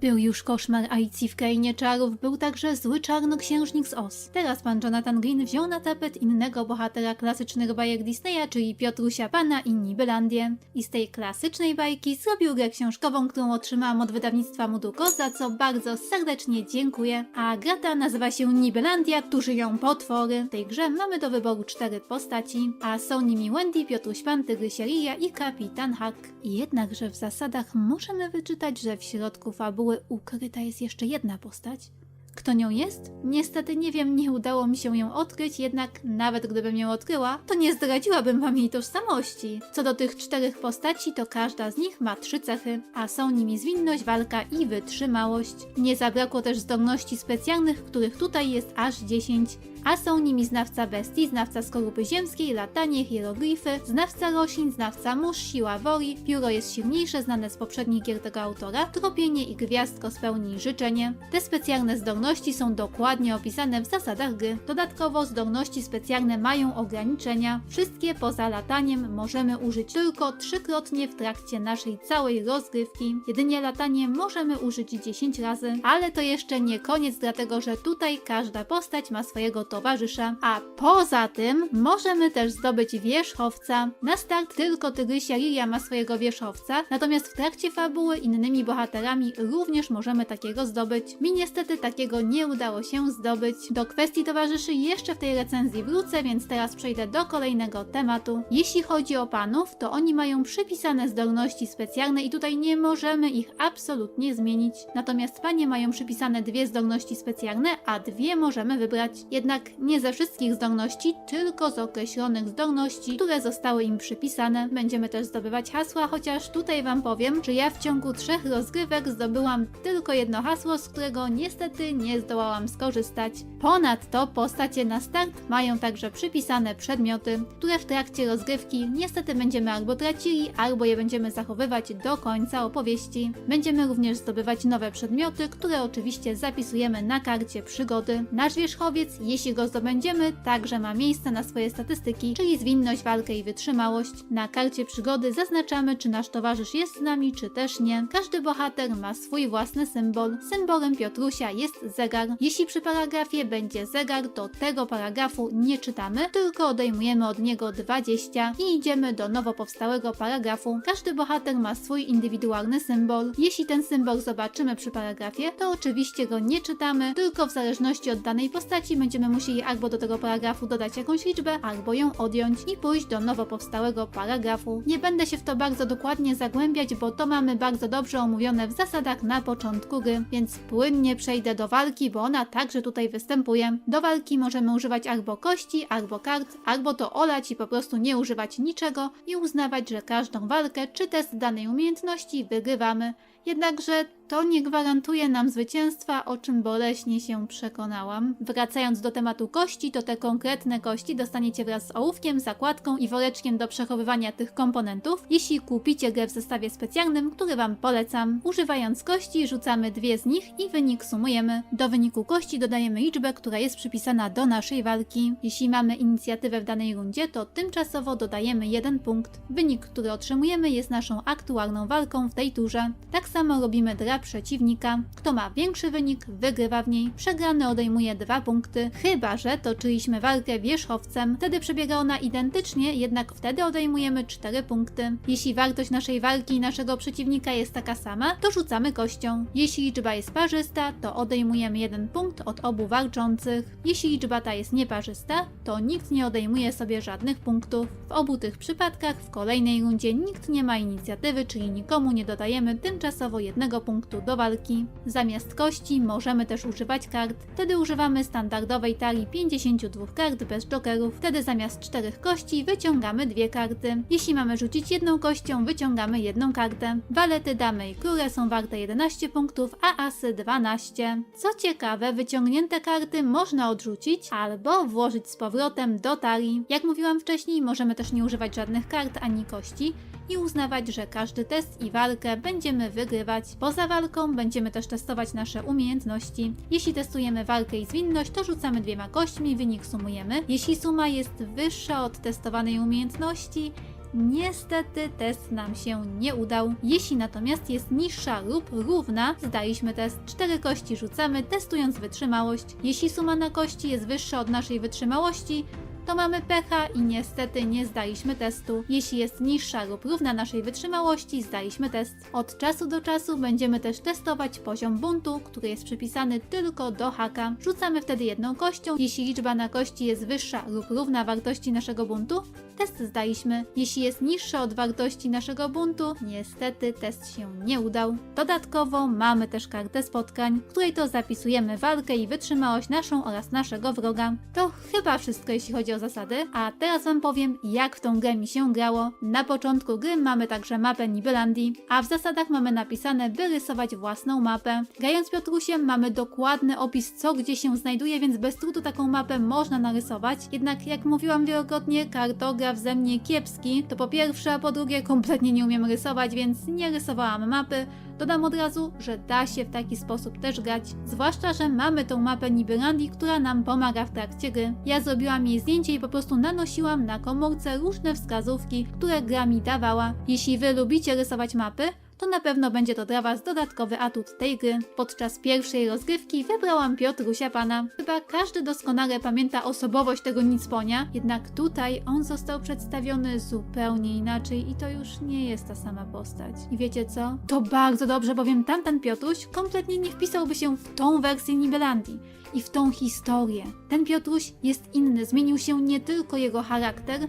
Był już koszmar Aici w krainie czarów, był także zły czarnoksiężnik z Oz. Teraz pan Jonathan Green wziął na tapet innego bohatera klasycznych bajek Disneya, czyli Piotrusia Pana i Nibelandię. I z tej klasycznej bajki zrobił grę książkową, którą otrzymałam od wydawnictwa Muduko, za co bardzo serdecznie dziękuję. A gra ta nazywa się Nibelandia, tu żyją potwory. W tej grze mamy do wyboru cztery postaci, a są nimi Wendy, Piotruś Pan, Tygrysia Lilia i Kapitan Hack. Jednakże w zasadach możemy wyczytać, że w środku fabuły ukryta jest jeszcze jedna postać. Kto nią jest? Niestety nie wiem, nie udało mi się ją odkryć, jednak nawet gdybym ją odkryła, to nie zdradziłabym wam jej tożsamości. Co do tych czterech postaci, to każda z nich ma trzy cechy, a są nimi zwinność, walka i wytrzymałość. Nie zabrakło też zdolności specjalnych, których tutaj jest aż 10, a są nimi znawca bestii, znawca skorupy ziemskiej, latanie, hieroglify, znawca roślin, znawca mórz, siła woli, pióro jest silniejsze, znane z poprzednich gier tego autora, tropienie i gwiazdko spełni życzenie. Te specjalne zdolności są dokładnie opisane w zasadach gry. Dodatkowo zdolności specjalne mają ograniczenia. Wszystkie poza lataniem możemy użyć tylko trzykrotnie w trakcie naszej całej rozgrywki. Jedynie latanie możemy użyć 10 razy, ale to jeszcze nie koniec, dlatego że tutaj każda postać ma swojego towarzysza. A poza tym możemy też zdobyć wierzchowca. Na start tylko Tygrysia Lilia ma swojego wierzchowca, natomiast w trakcie fabuły innymi bohaterami również możemy takiego zdobyć. Mi niestety takiego nie udało się zdobyć. Do kwestii towarzyszy jeszcze w tej recenzji wrócę, więc teraz przejdę do kolejnego tematu. Jeśli chodzi o panów, to oni mają przypisane zdolności specjalne i tutaj nie możemy ich absolutnie zmienić. Natomiast panie mają przypisane dwie zdolności specjalne, a dwie możemy wybrać. Jednak nie ze wszystkich zdolności, tylko z określonych zdolności, które zostały im przypisane. Będziemy też zdobywać hasła, chociaż tutaj wam powiem, że ja w ciągu trzech rozgrywek zdobyłam tylko jedno hasło, z którego niestety nie zdołałam skorzystać. Ponadto postacie na start mają także przypisane przedmioty, które w trakcie rozgrywki niestety będziemy albo tracili, albo je będziemy zachowywać do końca opowieści. Będziemy również zdobywać nowe przedmioty, które oczywiście zapisujemy na karcie przygody. Nasz wierzchowiec, jeśli go zdobędziemy, także ma miejsce na swoje statystyki, czyli zwinność, walkę i wytrzymałość. Na karcie przygody zaznaczamy, czy nasz towarzysz jest z nami, czy też nie. Każdy bohater ma swój własny symbol. Symbolem Piotrusia jest zegar. Jeśli przy paragrafie będzie zegar, to tego paragrafu nie czytamy, tylko odejmujemy od niego 20 i idziemy do nowo powstałego paragrafu. Każdy bohater ma swój indywidualny symbol. Jeśli ten symbol zobaczymy przy paragrafie, to oczywiście go nie czytamy, tylko w zależności od danej postaci będziemy musieli albo do tego paragrafu dodać jakąś liczbę, albo ją odjąć i pójść do nowo powstałego paragrafu. Nie będę się w to bardzo dokładnie zagłębiać, bo to mamy bardzo dobrze omówione w zasadach na początku gry, więc płynnie przejdę do walki, bo ona także tutaj występuje. Do walki możemy używać albo kości, albo kart, albo to olać i po prostu nie używać niczego i uznawać, że każdą walkę czy test danej umiejętności wygrywamy. Jednakże to nie gwarantuje nam zwycięstwa, o czym boleśnie się przekonałam. Wracając do tematu kości, to te konkretne kości dostaniecie wraz z ołówkiem, zakładką i woreczkiem do przechowywania tych komponentów, jeśli kupicie grę w zestawie specjalnym, który Wam polecam. Używając kości, rzucamy dwie z nich i wynik sumujemy. Do wyniku kości dodajemy liczbę, która jest przypisana do naszej walki. Jeśli mamy inicjatywę w danej rundzie, to tymczasowo dodajemy jeden punkt. Wynik, który otrzymujemy jest naszą aktualną walką w tej turze. Tak samo robimy dla przeciwnika. Kto ma większy wynik, wygrywa w niej. Przegrany odejmuje dwa punkty, chyba że toczyliśmy walkę wierzchowcem. Wtedy przebiega ona identycznie, jednak wtedy odejmujemy cztery punkty. Jeśli wartość naszej walki i naszego przeciwnika jest taka sama, to rzucamy kością. Jeśli liczba jest parzysta, to odejmujemy jeden punkt od obu walczących. Jeśli liczba ta jest nieparzysta, to nikt nie odejmuje sobie żadnych punktów. W obu tych przypadkach w kolejnej rundzie nikt nie ma inicjatywy, czyli nikomu nie dodajemy tymczasowo jednego punktu do walki. Zamiast kości możemy też używać kart. Wtedy używamy standardowej talii 52 kart bez jokerów. Wtedy zamiast czterech kości wyciągamy dwie karty. Jeśli mamy rzucić jedną kością, wyciągamy jedną kartę. Walety, damy i króle są warte 11 punktów, a asy 12. Co ciekawe, wyciągnięte karty można odrzucić albo włożyć z powrotem do talii. Jak mówiłam wcześniej, możemy też nie używać żadnych kart ani kości i uznawać, że każdy test i walkę będziemy wygrywać. Poza walką będziemy też testować nasze umiejętności. Jeśli testujemy walkę i zwinność, to rzucamy dwiema kośćmi, wynik sumujemy. Jeśli suma jest wyższa od testowanej umiejętności, Niestety test nam się nie udał. Jeśli natomiast jest niższa lub równa, zdaliśmy test. Cztery kości rzucamy, testując wytrzymałość. Jeśli suma na kości jest wyższa od naszej wytrzymałości, to mamy pecha i niestety nie zdaliśmy testu. Jeśli jest niższa lub równa naszej wytrzymałości, zdaliśmy test. Od czasu do czasu będziemy też testować poziom buntu, który jest przypisany tylko do haka. Rzucamy wtedy jedną kością. Jeśli liczba na kości jest wyższa lub równa wartości naszego buntu, test zdaliśmy. Jeśli jest niższa od wartości naszego buntu, niestety test się nie udał. Dodatkowo mamy też kartę spotkań, w której to zapisujemy walkę i wytrzymałość naszą oraz naszego wroga. To chyba wszystko jeśli chodzi o zasady, a teraz wam powiem jak w tą grę mi się grało. Na początku gry mamy także mapę Nibelandii, a w zasadach mamy napisane by rysować własną mapę. Grając Piotrusiem mamy dokładny opis co gdzie się znajduje, więc bez trudu taką mapę można narysować. Jednak jak mówiłam wielokrotnie, kartograf ze mnie kiepski, to po pierwsze, a po drugie kompletnie nie umiem rysować, więc nie rysowałam mapy. Dodam od razu, że da się w taki sposób też grać. Zwłaszcza, że mamy tą mapę Nibelandii, która nam pomaga w trakcie gry. Ja zrobiłam jej zdjęcie i po prostu nanosiłam na komórce różne wskazówki, które gra mi dawała. Jeśli wy lubicie rysować mapy, to na pewno będzie to dla Was dodatkowy atut tej gry. Podczas pierwszej rozgrywki wybrałam Piotrusia Pana. Chyba każdy doskonale pamięta osobowość tego Nicponia, jednak tutaj on został przedstawiony zupełnie inaczej i to już nie jest ta sama postać. I wiecie co? To bardzo dobrze, bowiem tamten Piotruś kompletnie nie wpisałby się w tą wersję Nibelandii i w tą historię. Ten Piotruś jest inny, zmienił się nie tylko jego charakter,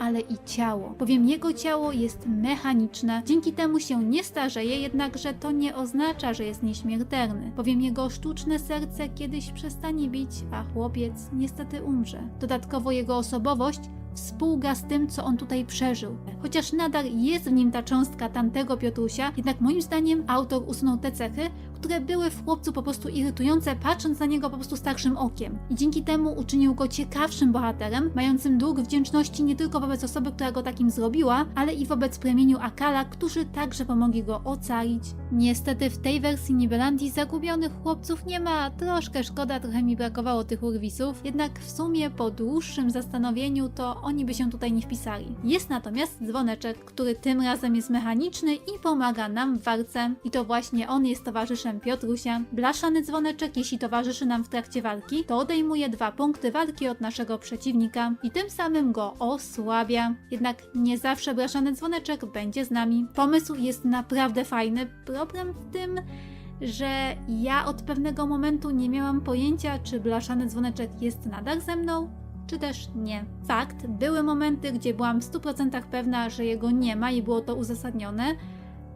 ale i ciało, bowiem jego ciało jest mechaniczne, dzięki temu się nie starzeje, jednakże to nie oznacza, że jest nieśmiertelny, bowiem jego sztuczne serce kiedyś przestanie bić, a chłopiec niestety umrze. Dodatkowo jego osobowość współga z tym, co on tutaj przeżył. Chociaż nadal jest w nim ta cząstka tamtego Piotrusia, jednak moim zdaniem autor usunął te cechy, które były w chłopcu po prostu irytujące, patrząc na niego po prostu starszym okiem. I dzięki temu uczynił go ciekawszym bohaterem, mającym dług wdzięczności nie tylko wobec osoby, która go takim zrobiła, ale i wobec plemieniu Akala, którzy także pomogli go ocalić. Niestety w tej wersji Nibelandii zagubionych chłopców nie ma, troszkę szkoda, trochę mi brakowało tych urwisów, jednak w sumie po dłuższym zastanowieniu to oni by się tutaj nie wpisali. Jest natomiast dzwoneczek, który tym razem jest mechaniczny i pomaga nam w walce. I to właśnie on jest towarzyszem Piotrusia. Blaszany dzwoneczek, jeśli towarzyszy nam w trakcie walki, to odejmuje dwa punkty walki od naszego przeciwnika i tym samym go osłabia. Jednak nie zawsze blaszany dzwoneczek będzie z nami. Pomysł jest naprawdę fajny. Problem w tym, że ja od pewnego momentu nie miałam pojęcia, czy blaszany dzwoneczek jest nadal ze mną, czy też nie. Fakt, były momenty, gdzie byłam w 100% pewna, że jego nie ma i było to uzasadnione,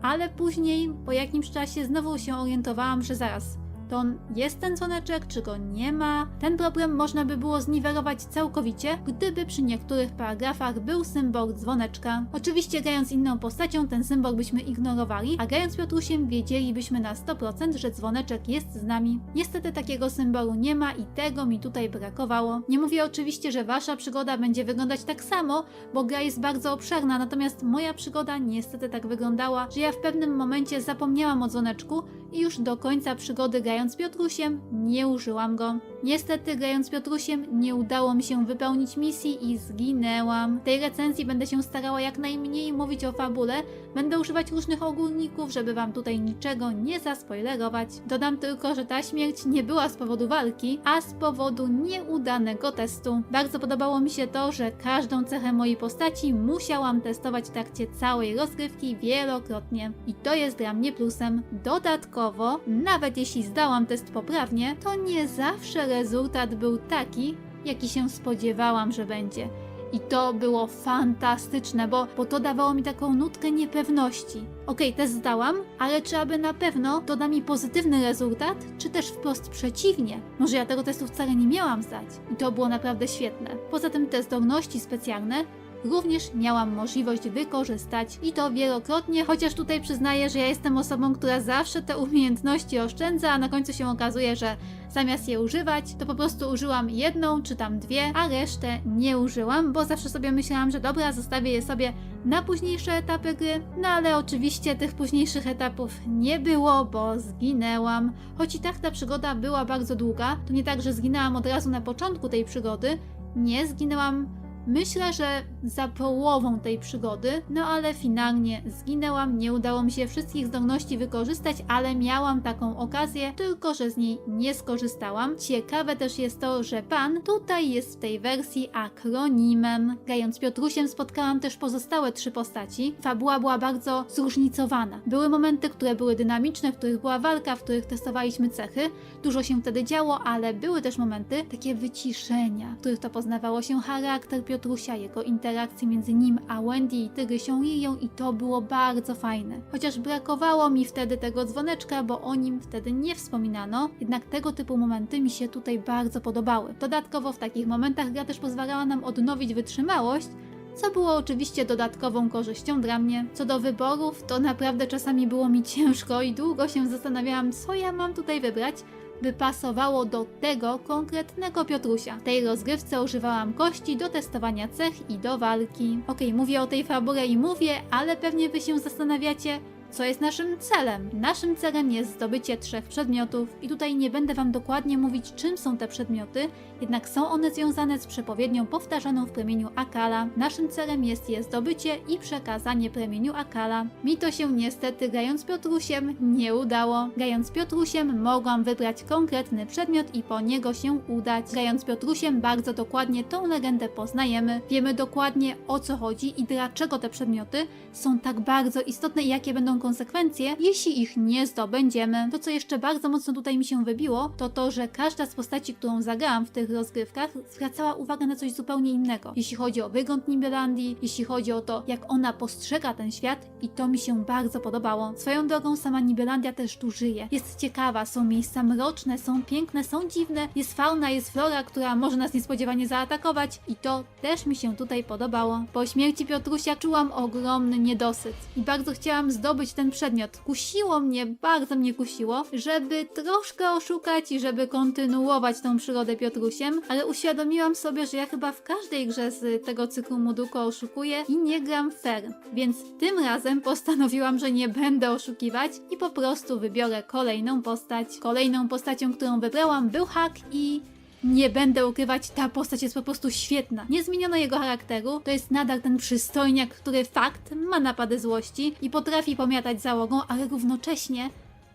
ale później, po jakimś czasie, znowu się orientowałam, że zaraz. To jest ten dzwoneczek, czy go nie ma? Ten problem można by było zniwelować całkowicie, gdyby przy niektórych paragrafach był symbol dzwoneczka. Oczywiście grając inną postacią ten symbol byśmy ignorowali, a grając Piotrusiem wiedzielibyśmy na 100%, że dzwoneczek jest z nami. Niestety takiego symbolu nie ma i tego mi tutaj brakowało. Nie mówię oczywiście, że wasza przygoda będzie wyglądać tak samo, bo gra jest bardzo obszerna, natomiast moja przygoda niestety tak wyglądała, że ja w pewnym momencie zapomniałam o dzwoneczku i już do końca przygody grając Piotrusiem nie użyłam go. Niestety grając Piotrusiem nie udało mi się wypełnić misji i zginęłam. W tej recenzji będę się starała jak najmniej mówić o fabule, będę używać różnych ogólników, żeby wam tutaj niczego nie zaspoilerować. Dodam tylko, że ta śmierć nie była z powodu walki, a z powodu nieudanego testu. Bardzo podobało mi się to, że każdą cechę mojej postaci musiałam testować w trakcie całej rozgrywki wielokrotnie. I to jest dla mnie plusem. Dodatkowo, nawet jeśli zdałam test poprawnie, to nie zawsze rezultat był taki, jaki się spodziewałam, że będzie. I to było fantastyczne, bo, bo to dawało mi taką nutkę niepewności. Okej, test zdałam, ale czy aby na pewno to da mi pozytywny rezultat, czy też wprost przeciwnie? Może ja tego testu wcale nie miałam zdać. I to było naprawdę świetne. Poza tym te zdolności specjalne również miałam możliwość wykorzystać i to wielokrotnie, chociaż tutaj przyznaję, że ja jestem osobą, która zawsze te umiejętności oszczędza, a na końcu się okazuje, że zamiast je używać, to po prostu użyłam jedną czy tam dwie, a resztę nie użyłam, bo zawsze sobie myślałam, że dobra, zostawię je sobie na późniejsze etapy gry, no ale oczywiście tych późniejszych etapów nie było, bo zginęłam. Choć i tak ta przygoda była bardzo długa, to nie tak, że zginęłam od razu na początku tej przygody, nie zginęłam Myślę, że za połową tej przygody, no ale finalnie zginęłam, nie udało mi się wszystkich zdolności wykorzystać, ale miałam taką okazję, tylko że z niej nie skorzystałam. Ciekawe też jest to, że pan tutaj jest w tej wersji akronimem. Grając Piotrusiem spotkałam też pozostałe trzy postaci. Fabuła była bardzo zróżnicowana. Były momenty, które były dynamiczne, w których była walka, w których testowaliśmy cechy. Dużo się wtedy działo, ale były też momenty takie wyciszenia, w których to poznawało się charakter Piotrusia, jego interakcje między nim a Wendy i Tygrysią Lilią i to było bardzo fajne. Chociaż brakowało mi wtedy tego dzwoneczka, bo o nim wtedy nie wspominano, jednak tego typu momenty mi się tutaj bardzo podobały. Dodatkowo w takich momentach gra też pozwalała nam odnowić wytrzymałość, co było oczywiście dodatkową korzyścią dla mnie. Co do wyborów, to naprawdę czasami było mi ciężko i długo się zastanawiałam, co ja mam tutaj wybrać, by pasowało do tego konkretnego Piotrusia. W tej rozgrywce używałam kości do testowania cech i do walki. Okej, mówię o tej fabule i mówię, ale pewnie wy się zastanawiacie, co jest naszym celem? Naszym celem jest zdobycie trzech przedmiotów i tutaj nie będę Wam dokładnie mówić, czym są te przedmioty, jednak są one związane z przepowiednią powtarzaną w plemieniu Akala. Naszym celem jest je zdobycie i przekazanie plemieniu Akala. Mi to się niestety, grając Piotrusiem, nie udało. Grając Piotrusiem mogłam wybrać konkretny przedmiot i po niego się udać. Grając Piotrusiem bardzo dokładnie tą legendę poznajemy, wiemy dokładnie o co chodzi i dlaczego te przedmioty są tak bardzo istotne i jakie będą konsekwencje, jeśli ich nie zdobędziemy. To, co jeszcze bardzo mocno tutaj mi się wybiło, to to, że każda z postaci, którą zagrałam w tych rozgrywkach, zwracała uwagę na coś zupełnie innego. Jeśli chodzi o wygląd Nibelandii, jeśli chodzi o to, jak ona postrzega ten świat i to mi się bardzo podobało. Swoją drogą sama Nibelandia też tu żyje. Jest ciekawa, są miejsca mroczne, są piękne, są dziwne, jest fauna, jest flora, która może nas niespodziewanie zaatakować i to też mi się tutaj podobało. Po śmierci Piotrusia czułam ogromny niedosyt i bardzo chciałam zdobyć ten przedmiot. Kusiło mnie, bardzo mnie kusiło, żeby troszkę oszukać i żeby kontynuować tą przygodę Piotrusiem, ale uświadomiłam sobie, że ja chyba w każdej grze z tego cyklu Muduko oszukuję i nie gram fair. Więc tym razem postanowiłam, że nie będę oszukiwać i po prostu wybiorę kolejną postać. Kolejną postacią, którą wybrałam był Hak i nie będę ukrywać, ta postać jest po prostu świetna. Nie zmieniono jego charakteru, to jest nadal ten przystojniak, który fakt ma napady złości i potrafi pomiatać załogą, ale równocześnie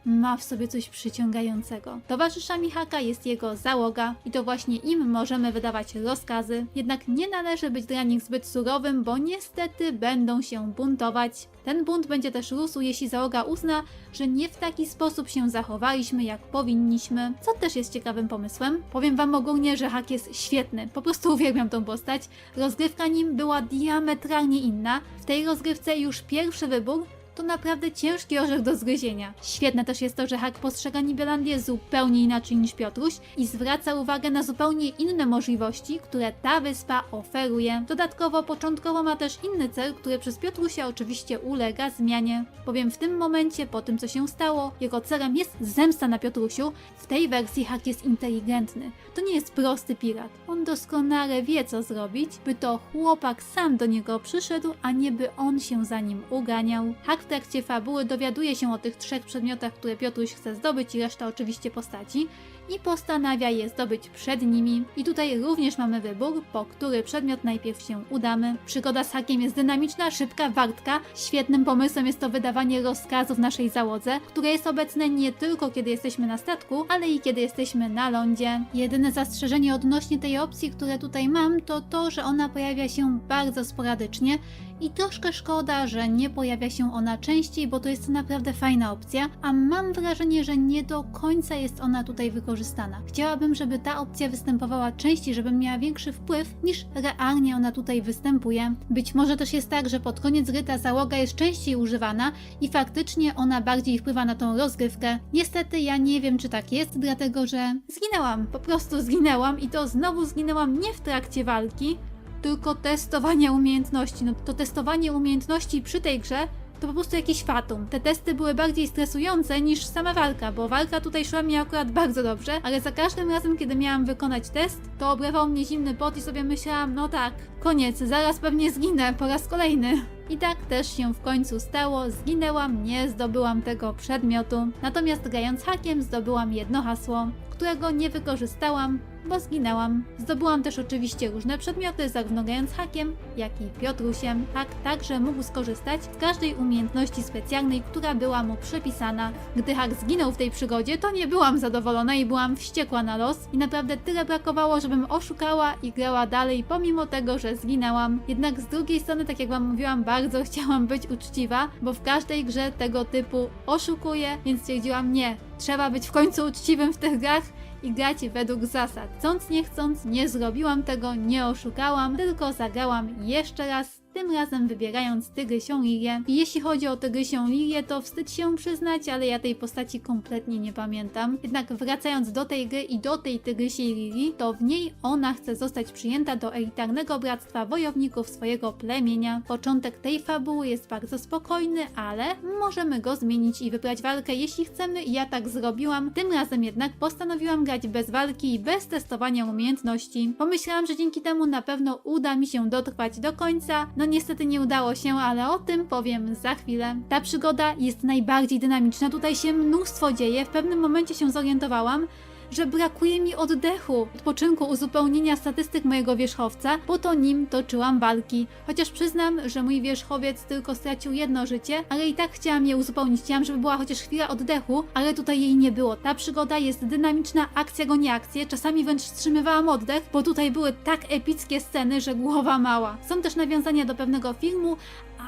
ma w sobie coś przyciągającego. Towarzyszami Haka jest jego załoga i to właśnie im możemy wydawać rozkazy. Jednak nie należy być dla nich zbyt surowym, bo niestety będą się buntować. Ten bunt będzie też rósł, jeśli załoga uzna, że nie w taki sposób się zachowaliśmy, jak powinniśmy, co też jest ciekawym pomysłem. Powiem wam ogólnie, że Hak jest świetny, po prostu uwielbiam tą postać. Rozgrywka nim była diametralnie inna. W tej rozgrywce już pierwszy wybór to naprawdę ciężki orzech do zgryzienia. Świetne też jest to, że Hak postrzega Nibelandię zupełnie inaczej niż Piotruś i zwraca uwagę na zupełnie inne możliwości, które ta wyspa oferuje. Dodatkowo początkowo ma też inny cel, który przez Piotrusia oczywiście ulega zmianie. Bowiem w tym momencie, po tym co się stało, jego celem jest zemsta na Piotrusiu. W tej wersji Hak jest inteligentny. To nie jest prosty pirat. On doskonale wie co zrobić, by to chłopak sam do niego przyszedł, a nie by on się za nim uganiał. Hak trakcie fabuły dowiaduje się o tych trzech przedmiotach, które Piotruś chce zdobyć i reszta oczywiście postaci i postanawia je zdobyć przed nimi. I tutaj również mamy wybór, po który przedmiot najpierw się udamy. Przygoda z hakiem jest dynamiczna, szybka, wartka. Świetnym pomysłem jest to wydawanie rozkazów naszej załodze, które jest obecne nie tylko kiedy jesteśmy na statku, ale i kiedy jesteśmy na lądzie. Jedyne zastrzeżenie odnośnie tej opcji, które tutaj mam, to to, że ona pojawia się bardzo sporadycznie i troszkę szkoda, że nie pojawia się ona częściej, bo to jest naprawdę fajna opcja, a mam wrażenie, że nie do końca jest ona tutaj wykorzystana. Chciałabym, żeby ta opcja występowała częściej, żebym miała większy wpływ niż realnie ona tutaj występuje. Być może też jest tak, że pod koniec gry ta załoga jest częściej używana i faktycznie ona bardziej wpływa na tą rozgrywkę. Niestety ja nie wiem, czy tak jest, dlatego że zginęłam, po prostu zginęłam i to znowu zginęłam nie w trakcie walki, tylko testowania umiejętności. No to testowanie umiejętności przy tej grze to po prostu jakiś fatum. Te testy były bardziej stresujące niż sama walka, bo walka tutaj szła mi akurat bardzo dobrze, ale za każdym razem, kiedy miałam wykonać test, to oblewał mnie zimny pot i sobie myślałam, no tak, koniec, zaraz pewnie zginę po raz kolejny. I tak też się w końcu stało, zginęłam, nie zdobyłam tego przedmiotu. Natomiast grając hakiem zdobyłam jedno hasło, którego nie wykorzystałam, bo zginęłam. Zdobyłam też oczywiście różne przedmioty, zarówno grając hakiem, jak i Piotrusiem. Hak także mógł skorzystać z każdej umiejętności specjalnej, która była mu przypisana. Gdy Hak zginął w tej przygodzie, to nie byłam zadowolona i byłam wściekła na los i naprawdę tyle brakowało, żebym oszukała i grała dalej, pomimo tego, że zginęłam. Jednak z drugiej strony, tak jak wam mówiłam, bardzo chciałam być uczciwa, bo w każdej grze tego typu oszukuję, więc stwierdziłam nie, trzeba być w końcu uczciwym w tych grach i grać według zasad. Chcąc nie chcąc, nie zrobiłam tego, nie oszukałam, tylko zagrałam jeszcze raz, tym razem wybierając Tygrysią Lilię. Jeśli chodzi o Tygrysią Lilię, to wstyd się przyznać, ale ja tej postaci kompletnie nie pamiętam. Jednak wracając do tej gry i do tej Tygrysiej Lilii, to w niej ona chce zostać przyjęta do elitarnego bractwa wojowników swojego plemienia. Początek tej fabuły jest bardzo spokojny, ale możemy go zmienić i wybrać walkę, jeśli chcemy i ja tak zrobiłam. Tym razem jednak postanowiłam grać bez walki i bez testowania umiejętności. Pomyślałam, że dzięki temu na pewno uda mi się dotrwać do końca. No niestety nie udało się, ale o tym powiem za chwilę. Ta przygoda jest najbardziej dynamiczna, tutaj się mnóstwo dzieje. W pewnym momencie się zorientowałam, że brakuje mi oddechu, odpoczynku, uzupełnienia statystyk mojego wierzchowca, bo to nim toczyłam walki. Chociaż przyznam, że mój wierzchowiec tylko stracił jedno życie, ale i tak chciałam je uzupełnić. Chciałam, żeby była chociaż chwila oddechu, ale tutaj jej nie było. Ta przygoda jest dynamiczna, akcja go nie akcję, czasami wręcz wstrzymywałam oddech, bo tutaj były tak epickie sceny, że głowa mała. Są też nawiązania do pewnego filmu,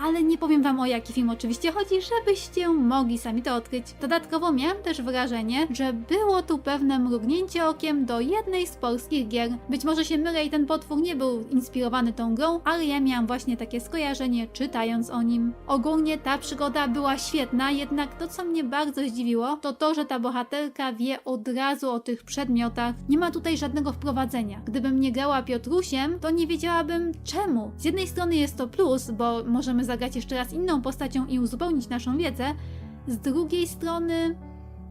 ale nie powiem wam o jaki film oczywiście chodzi, żebyście mogli sami to odkryć. Dodatkowo miałam też wrażenie, że było tu pewne mrugnięcie okiem do jednej z polskich gier. Być może się mylę i ten potwór nie był inspirowany tą grą, ale ja miałam właśnie takie skojarzenie czytając o nim. Ogólnie ta przygoda była świetna, jednak to co mnie bardzo zdziwiło, to to, że ta bohaterka wie od razu o tych przedmiotach. Nie ma tutaj żadnego wprowadzenia. Gdybym nie grała Piotrusiem, to nie wiedziałabym czemu. Z jednej strony jest to plus, bo możemy zagrać jeszcze raz inną postacią i uzupełnić naszą wiedzę. Z drugiej strony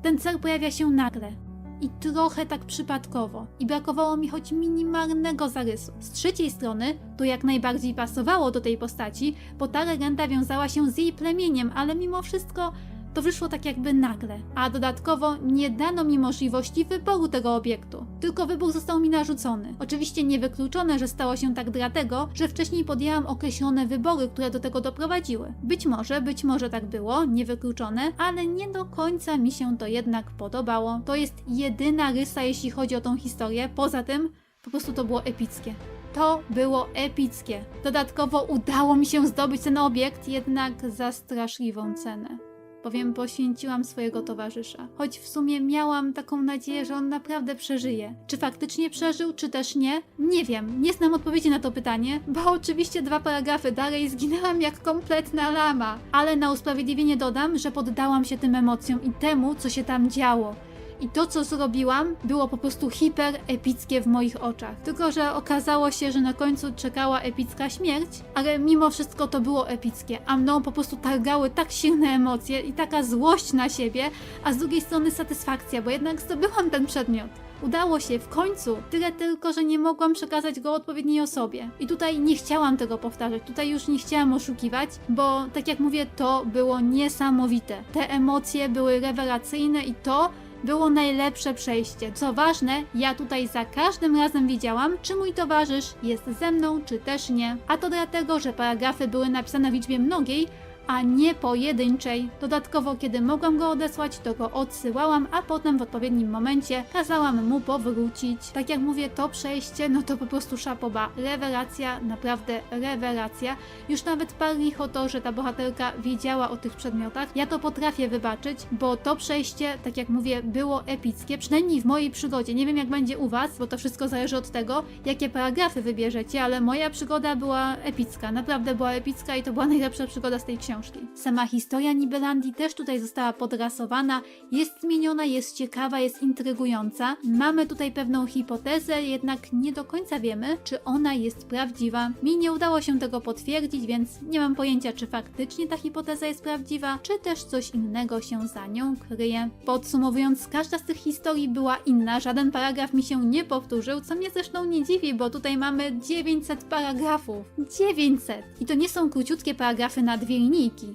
ten cel pojawia się nagle. I trochę tak przypadkowo. I brakowało mi choć minimalnego zarysu. Z trzeciej strony to jak najbardziej pasowało do tej postaci, bo ta legenda wiązała się z jej plemieniem, ale mimo wszystko to wyszło tak jakby nagle. A dodatkowo nie dano mi możliwości wyboru tego obiektu. Tylko wybór został mi narzucony. Oczywiście niewykluczone, że stało się tak dlatego, że wcześniej podjęłam określone wybory, które do tego doprowadziły. Być może, być może tak było, niewykluczone, ale nie do końca mi się to jednak podobało. To jest jedyna rysa, jeśli chodzi o tą historię. Poza tym, po prostu to było epickie. To było epickie. Dodatkowo udało mi się zdobyć ten obiekt, jednak za straszliwą cenę bowiem poświęciłam swojego towarzysza. Choć w sumie miałam taką nadzieję, że on naprawdę przeżyje. Czy faktycznie przeżył, czy też nie? Nie wiem, nie znam odpowiedzi na to pytanie, bo oczywiście dwa paragrafy dalej zginęłam jak kompletna lama. Ale na usprawiedliwienie dodam, że poddałam się tym emocjom i temu, co się tam działo. I to, co zrobiłam, było po prostu hiper epickie w moich oczach. Tylko, że okazało się, że na końcu czekała epicka śmierć, ale mimo wszystko to było epickie, a mną po prostu targały tak silne emocje i taka złość na siebie, a z drugiej strony satysfakcja, bo jednak zdobyłam ten przedmiot. Udało się w końcu, tyle tylko, że nie mogłam przekazać go odpowiedniej osobie. I tutaj nie chciałam tego powtarzać, tutaj już nie chciałam oszukiwać, bo tak jak mówię, to było niesamowite. Te emocje były rewelacyjne i to było najlepsze przejście. Co ważne, ja tutaj za każdym razem wiedziałam, czy mój towarzysz jest ze mną, czy też nie. A to dlatego, że paragrafy były napisane w liczbie mnogiej, a nie pojedynczej. Dodatkowo, kiedy mogłam go odesłać, to go odsyłałam, a potem w odpowiednim momencie kazałam mu powrócić. Tak jak mówię, to przejście, no to po prostu szapoba. Rewelacja, naprawdę rewelacja. Już nawet par licho to, że ta bohaterka wiedziała o tych przedmiotach. Ja to potrafię wybaczyć, bo to przejście, tak jak mówię, było epickie, przynajmniej w mojej przygodzie. Nie wiem jak będzie u was, bo to wszystko zależy od tego, jakie paragrafy wybierzecie, ale moja przygoda była epicka. Naprawdę była epicka i to była najlepsza przygoda z tej książki. Sama historia Nibelandii też tutaj została podrasowana, jest zmieniona, jest ciekawa, jest intrygująca. Mamy tutaj pewną hipotezę, jednak nie do końca wiemy, czy ona jest prawdziwa. Mi nie udało się tego potwierdzić, więc nie mam pojęcia, czy faktycznie ta hipoteza jest prawdziwa, czy też coś innego się za nią kryje. Podsumowując, każda z tych historii była inna, żaden paragraf mi się nie powtórzył, co mnie zresztą nie dziwi, bo tutaj mamy 900 paragrafów. 900! I to nie są króciutkie paragrafy na dwie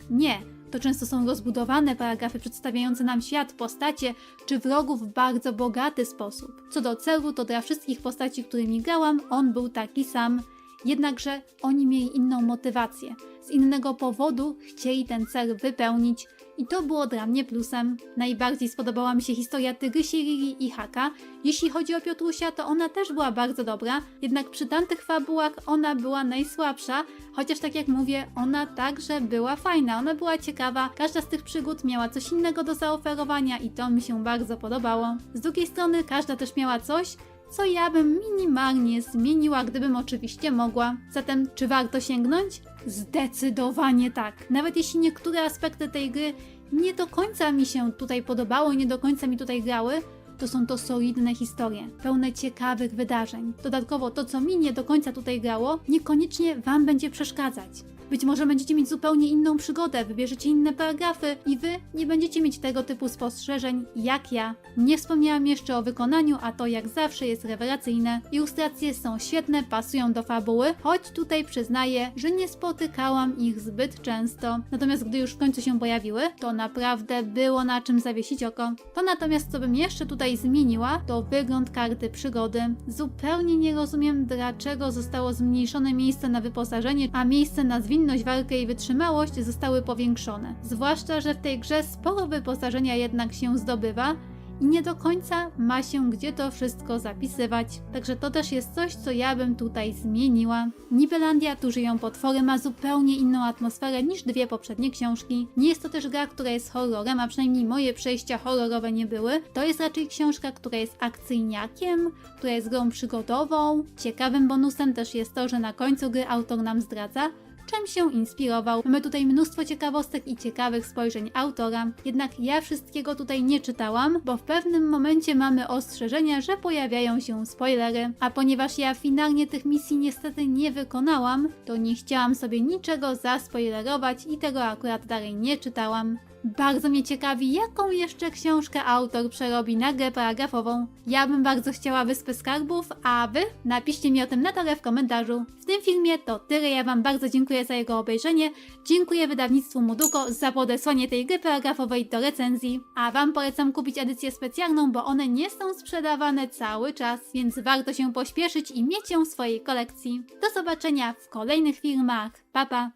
Nie. To często są rozbudowane paragrafy przedstawiające nam świat, postacie czy wrogów w bardzo bogaty sposób. Co do celu, to dla wszystkich postaci, którymi grałam, on był taki sam. Jednakże oni mieli inną motywację. Z innego powodu chcieli ten cel wypełnić i to było dla mnie plusem. Najbardziej spodobała mi się historia Tygrysi Lili i Haka. Jeśli chodzi o Piotrusia, to ona też była bardzo dobra, jednak przy tamtych fabułach ona była najsłabsza, chociaż tak jak mówię, ona także była fajna, ona była ciekawa. Każda z tych przygód miała coś innego do zaoferowania i to mi się bardzo podobało. Z drugiej strony, każda też miała coś, co ja bym minimalnie zmieniła, gdybym oczywiście mogła. Zatem, czy warto sięgnąć? Zdecydowanie tak. Nawet jeśli niektóre aspekty tej gry nie do końca mi się tutaj podobały, nie do końca mi tutaj grały, to są to solidne historie, pełne ciekawych wydarzeń. Dodatkowo to, co mi nie do końca tutaj grało, niekoniecznie Wam będzie przeszkadzać. Być może będziecie mieć zupełnie inną przygodę, wybierzecie inne paragrafy i Wy nie będziecie mieć tego typu spostrzeżeń jak ja. Nie wspomniałam jeszcze o wykonaniu, a to jak zawsze jest rewelacyjne. Ilustracje są świetne, pasują do fabuły, choć tutaj przyznaję, że nie spotykałam ich zbyt często. Natomiast gdy już w końcu się pojawiły, to naprawdę było na czym zawiesić oko. To natomiast, co bym jeszcze tutaj zmieniła, to wygląd karty przygody. Zupełnie nie rozumiem, dlaczego zostało zmniejszone miejsce na wyposażenie, a miejsce na zwinność, walkę i wytrzymałość zostały powiększone. Zwłaszcza, że w tej grze sporo wyposażenia jednak się zdobywa, i nie do końca ma się gdzie to wszystko zapisywać. Także to też jest coś, co ja bym tutaj zmieniła. Nibelandia, tu żyją potwory, ma zupełnie inną atmosferę niż dwie poprzednie książki. Nie jest to też gra, która jest horrorem, a przynajmniej moje przejścia horrorowe nie były. To jest raczej książka, która jest akcyjniakiem, która jest grą przygodową. Ciekawym bonusem też jest to, że na końcu gry autor nam zdradza, czym się inspirował. Mamy tutaj mnóstwo ciekawostek i ciekawych spojrzeń autora, jednak ja wszystkiego tutaj nie czytałam, bo w pewnym momencie mamy ostrzeżenia, że pojawiają się spoilery. A ponieważ ja finalnie tych misji niestety nie wykonałam, to nie chciałam sobie niczego zaspoilerować i tego akurat dalej nie czytałam. Bardzo mnie ciekawi, jaką jeszcze książkę autor przerobi na grę paragrafową. Ja bym bardzo chciała Wyspy Skarbów, a wy napiszcie mi o tym na dole w komentarzu. W tym filmie to tyle, ja wam bardzo dziękuję za jego obejrzenie. Dziękuję wydawnictwu Moduko za podesłanie tej gry paragrafowej do recenzji. A wam polecam kupić edycję specjalną, bo one nie są sprzedawane cały czas, więc warto się pośpieszyć i mieć ją w swojej kolekcji. Do zobaczenia w kolejnych filmach. Pa pa!